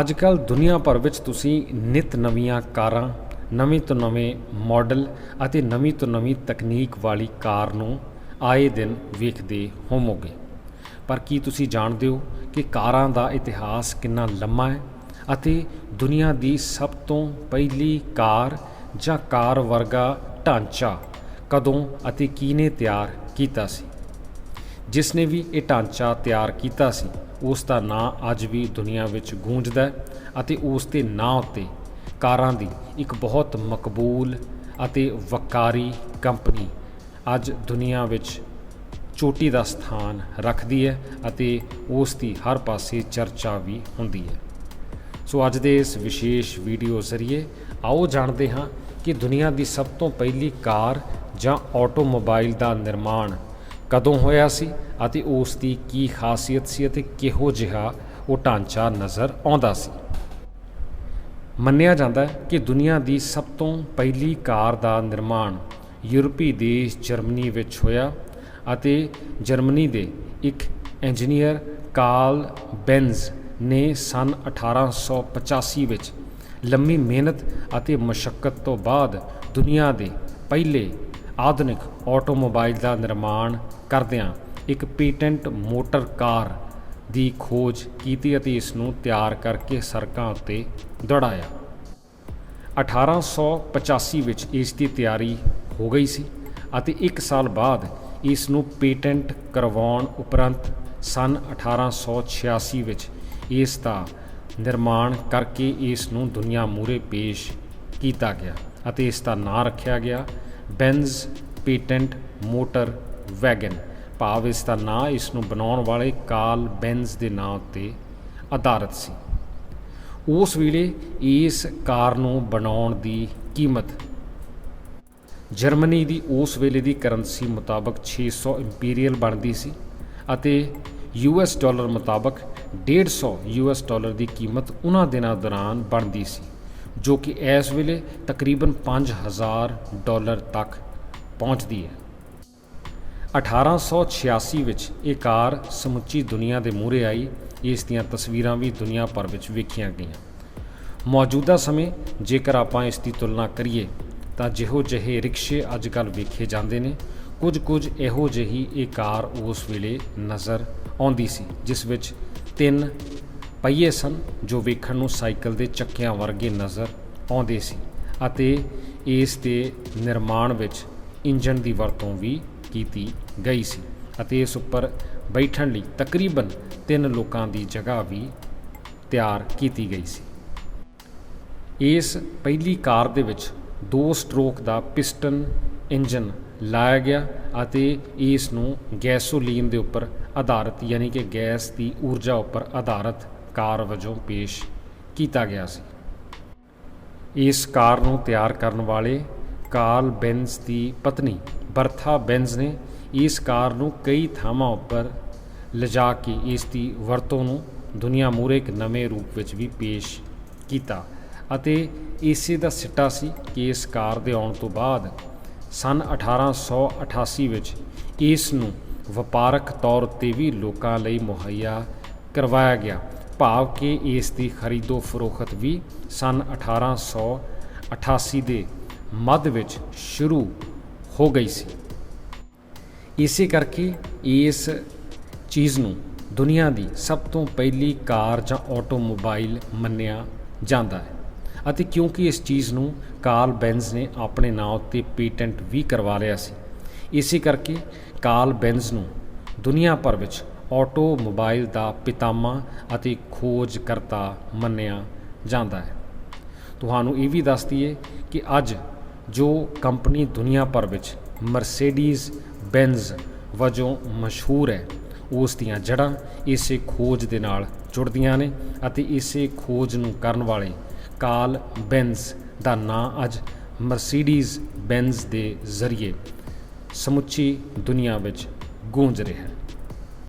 ਅੱਜ ਕੱਲ ਦੁਨੀਆ ਭਰ ਵਿੱਚ ਤੁਸੀਂ ਨਿਤ ਨਵੀਆਂ ਕਾਰਾਂ, ਨਵੇਂ ਤੋਂ ਨਵੇਂ ਮਾਡਲ ਅਤੇ ਨਵੀਂ ਤੋਂ ਨਵੀਂ ਤਕਨੀਕ ਵਾਲੀ ਕਾਰ ਨੂੰ ਆਏ ਦਿਨ ਵੇਖਦੇ ਹੋਵੋਗੇ। ਪਰ ਕੀ ਤੁਸੀਂ ਜਾਣਦੇ ਹੋ ਕਿ ਕਾਰਾਂ ਦਾ ਇਤਿਹਾਸ ਕਿੰਨਾ ਲੰਮਾ ਹੈ ਅਤੇ ਦੁਨੀਆ ਦੀ ਸਭ ਤੋਂ ਪਹਿਲੀ ਕਾਰ ਜਾਂ ਕਾਰ ਵਰਗਾ ਢਾਂਚਾ ਕਦੋਂ ਅਤੇ ਕਿਹਨੇ ਤਿਆਰ ਕੀਤਾ ਸੀ? ਜਿਸ ਨੇ ਵੀ ਇਹ ਢਾਂਚਾ ਤਿਆਰ ਕੀਤਾ ਸੀ, ਉਸ ਦਾ ਨਾਂ ਅੱਜ ਵੀ ਦੁਨੀਆ ਵਿੱਚ ਗੂੰਜਦਾ ਹੈ ਅਤੇ ਉਸ ਦੇ ਨਾਂ ਉੱਤੇ ਕਾਰਾਂ ਦੀ ਇੱਕ ਬਹੁਤ ਮਕਬੂਲ ਅਤੇ ਵਕਾਰੀ ਕੰਪਨੀ ਅੱਜ ਦੁਨੀਆ ਵਿੱਚ ਚੋਟੀ ਦਾ ਸਥਾਨ ਰੱਖਦੀ ਹੈ ਅਤੇ ਉਸ ਦੀ ਹਰ ਪਾਸੇ ਚਰਚਾ ਵੀ ਹੁੰਦੀ ਹੈ। ਸੋ ਅੱਜ ਦੇ ਇਸ ਵਿਸ਼ੇਸ਼ ਵੀਡੀਓ ਜ਼ਰੀਏ ਆਓ ਜਾਣਦੇ ਹਾਂ ਕਿ ਦੁਨੀਆ ਦੀ ਸਭ ਤੋਂ ਪਹਿਲੀ ਕਾਰ ਜਾਂ ਆਟੋਮੋਬਾਈਲ ਦਾ ਨਿਰਮਾਣ ਕਦੋਂ ਹੋਇਆ ਸੀ ਅਤੇ ਉਸ ਦੀ ਕੀ ਖਾਸੀਅਤ ਸੀ ਅਤੇ ਕਿਹੋ ਜਿਹਾ ਉਹ ਢਾਂਚਾ ਨਜ਼ਰ ਆਉਂਦਾ ਸੀ? ਮੰਨਿਆ ਜਾਂਦਾ ਹੈ ਕਿ ਦੁਨੀਆ ਦੀ ਸਭ ਤੋਂ ਪਹਿਲੀ ਕਾਰ ਦਾ ਨਿਰਮਾਣ ਯੂਰਪੀ ਦੇਸ਼ ਜਰਮਨੀ ਵਿੱਚ ਹੋਇਆ ਅਤੇ ਜਰਮਨੀ ਦੇ ਇੱਕ ਇੰਜੀਨੀਅਰ ਕਾਰਲ ਬੈਂਜ਼ ਨੇ ਸਨ 1885 ਵਿੱਚ ਲੰਮੀ ਮਿਹਨਤ ਅਤੇ ਮਸ਼ੱਕਤ ਤੋਂ ਬਾਅਦ ਦੁਨੀਆ ਦੇ ਪਹਿਲੇ ਆਧੁਨਿਕ ਆਟੋਮੋਬਾਈਲ ਦਾ ਨਿਰਮਾਣ ਕਰਦਿਆਂ ਇੱਕ ਪੇਟੈਂਟ ਮੋਟਰ ਕਾਰ ਦੀ ਖੋਜ ਕੀਤੀ ਅਤੇ ਇਸ ਨੂੰ ਤਿਆਰ ਕਰਕੇ ਸੜਕਾਂ ਉੱਤੇ ਦੌੜਾਇਆ। 1885 ਵਿੱਚ ਇਸ ਦੀ ਤਿਆਰੀ ਹੋ ਗਈ ਸੀ ਅਤੇ 1 ਸਾਲ ਬਾਅਦ ਇਸ ਨੂੰ ਪੇਟੈਂਟ ਕਰਵਾਉਣ ਉਪਰੰਤ ਸਨ 1886 ਵਿੱਚ ਇਸ ਦਾ ਨਿਰਮਾਣ ਕਰਕੇ ਇਸ ਨੂੰ ਦੁਨੀਆ ਮੂਰੇ ਪੇਸ਼ ਕੀਤਾ ਗਿਆ ਅਤੇ ਇਸ ਦਾ ਨਾਂ ਰੱਖਿਆ ਗਿਆ ਬੈਂਜ਼ ਪੇਟੈਂਟ ਮੋਟਰ ਵੈਗਨ ਭਾਵ ਇਸ ਦਾ ਨਾਂ ਇਸ ਨੂੰ ਬਣਾਉਣ ਵਾਲੇ ਕਾਰਲ ਬੈਂਜ਼ ਦੇ ਨਾਂ ਉੱਤੇ ਆਧਾਰਿਤ ਸੀ। ਉਸ ਵੇਲੇ ਇਸ ਕਾਰ ਨੂੰ ਬਣਾਉਣ ਦੀ ਕੀਮਤ ਜਰਮਨੀ ਦੀ ਉਸ ਵੇਲੇ ਦੀ ਕਰੰਸੀ ਮੁਤਾਬਕ 600 ਇੰਪੀਰੀਅਲ ਬਣਦੀ ਸੀ ਅਤੇ ਯੂਐਸ ਡਾਲਰ ਮੁਤਾਬਕ 150 ਯੂਐਸ ਡਾਲਰ ਦੀ ਕੀਮਤ ਉਹਨਾਂ ਦਿਨਾਂ ਦੌਰਾਨ ਬਣਦੀ ਸੀ, ਜੋ ਕਿ ਇਸ ਵੇਲੇ ਤਕਰੀਬਨ 5000 ਡਾਲਰ ਤੱਕ ਪਹੁੰਚਦੀ ਹੈ। 1886 ਵਿੱਚ ਇਹ ਕਾਰ ਸਮੁੱਚੀ ਦੁਨੀਆ ਦੇ ਮੂਹਰੇ ਆਈ। ਇਸ ਦੀਆਂ ਤਸਵੀਰਾਂ ਵੀ ਦੁਨੀਆ ਭਰ ਵਿੱਚ ਵੇਖੀਆਂ ਗਈਆਂ। ਮੌਜੂਦਾ ਸਮੇਂ, ਜੇਕਰ ਆਪਾਂ ਇਸ ਦੀ ਤੁਲਨਾ ਕਰੀਏ, ਤਾਂ ਜਿਹੋ ਜਿਹੇ ਰਿਕਸ਼ੇ ਅੱਜ ਕੱਲ੍ਹ ਵੇਖੇ ਜਾਂਦੇ ਨੇ ਕੁਝ ਕੁਝ ਇਹੋ ਜਿਹੀ ਇਹ ਕਾਰ ਉਸ ਵੇਲੇ ਨਜ਼ਰ ਆਉਂਦੀ ਸੀ, ਜਿਸ ਵਿੱਚ ਤਿੰਨ ਪਹੀਏ ਸਨ ਜੋ ਵੇਖਣ ਨੂੰ ਸਾਈਕਲ ਦੇ ਚੱਕਿਆਂ ਵਰਗੇ ਨਜ਼ਰ ਆਉਂਦੇ ਸੀ ਅਤੇ ਇਸ ਦੇ ਨਿਰਮਾਣ ਵਿੱਚ ਇੰਜਨ ਦੀ ਵਰਤੋਂ ਵੀ ਕੀਤੀ ਗਈ ਸੀ ਅਤੇ ਇਸ ਉੱਪਰ ਬੈਠਣ ਲਈ ਤਕਰੀਬਨ ਤਿੰਨ ਲੋਕਾਂ ਦੀ ਜਗ੍ਹਾ ਵੀ ਤਿਆਰ ਕੀਤੀ ਗਈ ਸੀ। ਇਸ ਪਹਿਲੀ ਕਾਰ ਦੇ ਵਿੱਚ ਦੋ ਸਟ੍ਰੋਕ ਦਾ ਪਿਸਟਨ ਇੰਜਨ ਲਾਇਆ ਗਿਆ ਅਤੇ ਇਸ ਨੂੰ ਗੈਸੋਲੀਨ ਦੇ ਉੱਪਰ ਆਧਾਰਿਤ ਯਾਨੀ ਕਿ ਗੈਸ ਦੀ ਊਰਜਾ ਉੱਪਰ ਆਧਾਰਿਤ ਕਾਰ ਵਜੋਂ ਪੇਸ਼ ਕੀਤਾ ਗਿਆ ਸੀ। ਇਸ ਕਾਰ ਨੂੰ ਤਿਆਰ ਕਰਨ ਵਾਲੇ ਕਾਰਲ ਬੈਂਜ਼ ਦੀ ਪਤਨੀ ਬਰਥਾ ਬੈਂਜ਼ ਨੇ ਇਸ ਕਾਰ ਨੂੰ ਕਈ ਥਾਵਾਂ ਉੱਪਰ ਲਿਜਾ ਕੇ ਇਸ ਦੀ ਵਰਤੋਂ ਨੂੰ ਦੁਨੀਆ ਮੂਹਰੇ ਇੱਕ ਨਵੇਂ ਰੂਪ ਵਿੱਚ ਵੀ ਪੇਸ਼ ਕੀਤਾ ਅਤੇ ਇਸੇ ਦਾ ਸਿੱਟਾ ਸੀ ਕਿ ਇਸ ਕਾਰ ਦੇ ਆਉਣ ਤੋਂ ਬਾਅਦ ਸਨ 1888 ਵਿੱਚ ਇਸ ਨੂੰ ਵਪਾਰਕ ਤੌਰ 'ਤੇ ਵੀ ਲੋਕਾਂ ਲਈ ਮੁਹੱਈਆ ਕਰਵਾਇਆ ਗਿਆ, ਭਾਵ ਕਿ ਇਸ ਦੀ ਖਰੀਦੋ ਫਰੋਖਤ ਵੀ ਸਨ 1888 ਦੇ ਮੱਧ ਵਿੱਚ ਸ਼ੁਰੂ ਹੋ ਗਈ ਸੀ। ਇਸੇ ਕਰਕੇ ਇਸ ਚੀਜ਼ ਨੂੰ ਦੁਨੀਆ ਦੀ ਸਭ ਤੋਂ ਪਹਿਲੀ ਕਾਰ ਜਾਂ ਆਟੋਮੋਬਾਈਲ ਮੰਨਿਆ ਜਾਂਦਾ ਹੈ ਅਤੇ ਕਿਉਂਕਿ ਇਸ ਚੀਜ਼ ਨੂੰ ਕਾਰਲ ਬੈਂਜ਼ ਨੇ ਆਪਣੇ ਨਾਂ ਉੱਤੇ ਪੇਟੈਂਟ ਵੀ ਕਰਵਾ ਲਿਆ ਸੀ। ਇਸੇ ਕਰਕੇ ਕਾਰਲ ਬੈਂਜ਼ ਨੂੰ ਦੁਨੀਆ ਭਰ ਵਿੱਚ ਆਟੋਮੋਬਾਈਲ ਦਾ ਪਿਤਾਮਾ ਅਤੇ ਖੋਜਕਰਤਾ ਮੰਨਿਆ ਜਾਂਦਾ ਹੈ। ਤੁਹਾਨੂੰ ਇਹ ਵੀ ਦੱਸ ਦਈਏ ਕਿ ਅੱਜ ਜੋ ਕੰਪਨੀ ਦੁਨੀਆ ਭਰ ਵਿੱਚ ਮਰਸੀਡੀਜ਼ ਬੈਂਜ਼ ਵਜੋਂ ਮਸ਼ਹੂਰ ਹੈ, ਉਸ ਦੀਆਂ ਜੜ੍ਹਾਂ ਇਸੇ ਖੋਜ ਦੇ ਨਾਲ ਜੁੜਦੀਆਂ ਨੇ ਅਤੇ ਇਸੇ ਖੋਜ ਨੂੰ ਕਰਨ ਵਾਲੇ ਕਾਲ ਬੈਂਜ਼ ਦਾ ਨਾਂ ਅੱਜ ਮਰਸੀਡੀਜ਼ ਬੈਂਜ਼ ਦੇ ਜ਼ਰੀਏ ਸਮੁੱਚੀ ਦੁਨੀਆ ਵਿੱਚ ਗੂੰਜ ਰਿਹਾ ਹੈ।